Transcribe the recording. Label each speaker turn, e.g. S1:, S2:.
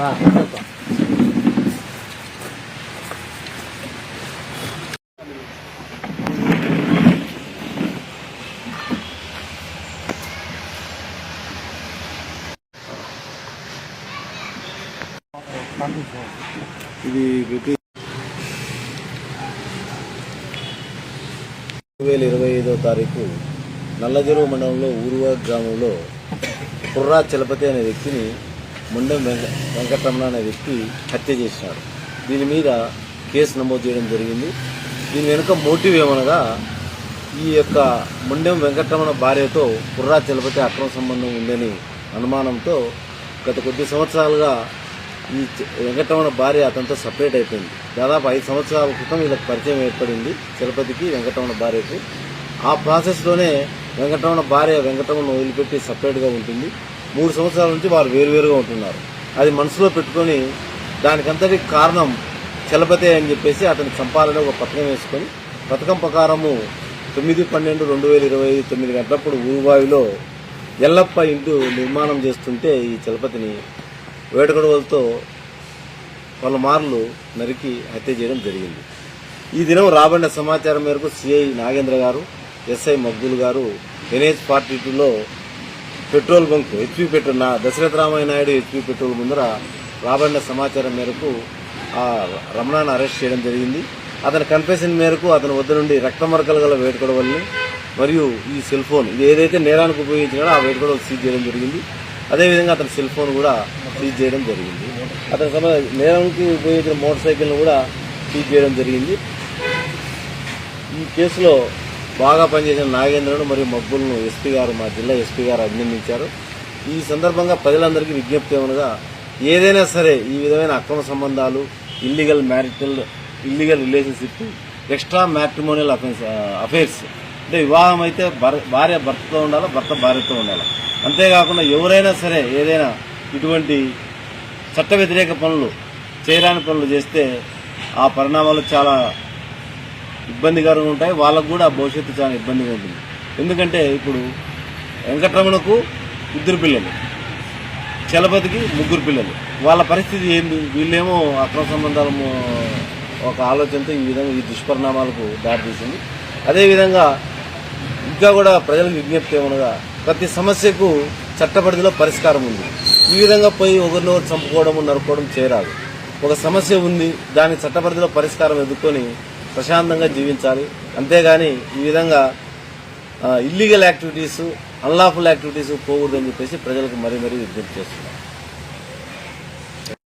S1: ఇది రెండు వేల ఇరవై ఐదో తారీఖు నల్లజెరువు మండలంలో ఊరువా గ్రామంలో కుర్రా చలపతి అనే వ్యక్తిని ముండెం వెంకటరమణ అనే వ్యక్తి హత్య చేసినాడు దీని మీద కేసు నమోదు చేయడం జరిగింది. దీని వెనుక మోటివ్ ఏమనగా ఈ యొక్క ముండెం వెంకటరమణ భార్యతో కుర్రా చలపతి అక్రమ సంబంధం ఉందని అనుమానంతో గత కొద్ది సంవత్సరాలుగా ఈ వెంకటరమణ భార్య అతనితో సపరేట్ అయిపోయింది. దాదాపు ఐదు సంవత్సరాల క్రితం వీళ్ళకి పరిచయం ఏర్పడింది చలపతికి వెంకటరమణ భార్యకు. ఆ ప్రాసెస్లోనే వెంకటరమణ భార్య వెంకటరమణ వదిలిపెట్టి సపరేట్గా ఉంటుంది. మూడు సంవత్సరాల నుంచి వారు వేరువేరుగా ఉంటున్నారు. అది మనసులో పెట్టుకొని దానికంతటి కారణం చలపతి అని చెప్పేసి అతని చంపాలని ఒక పథకం వేసుకొని పథకం ప్రకారము తొమ్మిది పన్నెండు రెండు వేల ఇరవై ఐదు తొమ్మిది గంటలప్పుడు ఊరుబావిలో ఎల్లప్ప ఇంటూ నిర్మాణం చేస్తుంటే ఈ చలపతిని వేటగొడవలతో పలుమార్లు నరికి హత్య చేయడం జరిగింది. ఈ దినం రాబడిన సమాచారం మేరకు సిఐ నాగేంద్ర గారు ఎస్ఐ మగ్గులు గారు ఎన్హెచ్ పార్టీ టూలో పెట్రోల్ బంక్ హెచ్పి పెట్రోల్ నా దశరథ రామయ్య నాయుడు హెచ్పి పెట్రోల్ ముందర రాబడిన సమాచారం మేరకు ఆ రమణాన్ని అరెస్ట్ చేయడం జరిగింది. అతని కన్ఫెషన్ మేరకు అతని వద్ద నుండి రక్తమరకలు గల వేటుకొడవల్ని మరియు ఈ సెల్ ఫోన్ ఇది ఏదైతే నేరానికి ఉపయోగించినాడో ఆ వేటుకొడవలు సీజ్ చేయడం జరిగింది. అదేవిధంగా అతని సెల్ ఫోన్ కూడా సీజ్ చేయడం జరిగింది. అతని సమ నేరానికి ఉపయోగించిన మోటార్ సైకిల్ను కూడా సీజ్ చేయడం జరిగింది. ఈ కేసులో బాగా పనిచేసిన నాగేంద్రను మరియు మబ్బులను ఎస్పీ గారు మా జిల్లా ఎస్పీ గారు అభినందించారు. ఈ సందర్భంగా ప్రజలందరికీ విజ్ఞప్తి ఏమనగా ఏదైనా సరే ఈ విధమైన అక్రమ సంబంధాలు illegal marital illegal relationship extra matrimonial offence affairs అంటే వివాహం అయితే భార్య భర్తతో ఉండాలి భర్త భార్యతో ఉండాలి? అంతేకాకుండా ఎవరైనా సరే ఏదైనా ఇటువంటి చట్ట వ్యతిరేక పనులు చేయరాని పనులు చేస్తే ఆ పరిణామాలు చాలా ఇబ్బందికరంగా ఉంటాయి. వాళ్ళకు కూడా భవిష్యత్తు చాలా ఇబ్బందిగా ఉంటుంది. ఎందుకంటే ఇప్పుడు వెంకటరమణకు ఇద్దరు పిల్లలు చలపతికి ముగ్గురు పిల్లలు. వాళ్ళ పరిస్థితి ఏంది? వీళ్ళేమో అక్రమ సంబంధాలు ఒక ఆలోచనతో ఈ విధంగా ఈ దుష్పరిణామాలకు దారితీసింది. అదేవిధంగా ఇంకా కూడా ప్రజలకు విజ్ఞప్తి ఏమనగా ప్రతి సమస్యకు చట్టపరిధిలో పరిష్కారం ఉంది. ఈ విధంగా పోయి ఒకరినొకరు చంపుకోవడం నరుకోవడం చేయరాదు. ఒక సమస్య ఉంది దాని చట్టపరిధిలో పరిష్కారం ఎదుర్కొని ప్రశాంతంగా జీవించాలి. అంతేగాని ఈ విధంగా ఇల్లీగల్ యాక్టివిటీస్ అన్లాఫుల్ యాక్టివిటీస్ పోకూడదని చెప్పేసి ప్రజలకు మరీ మరీ విజ్ఞప్తి చేస్తున్నారు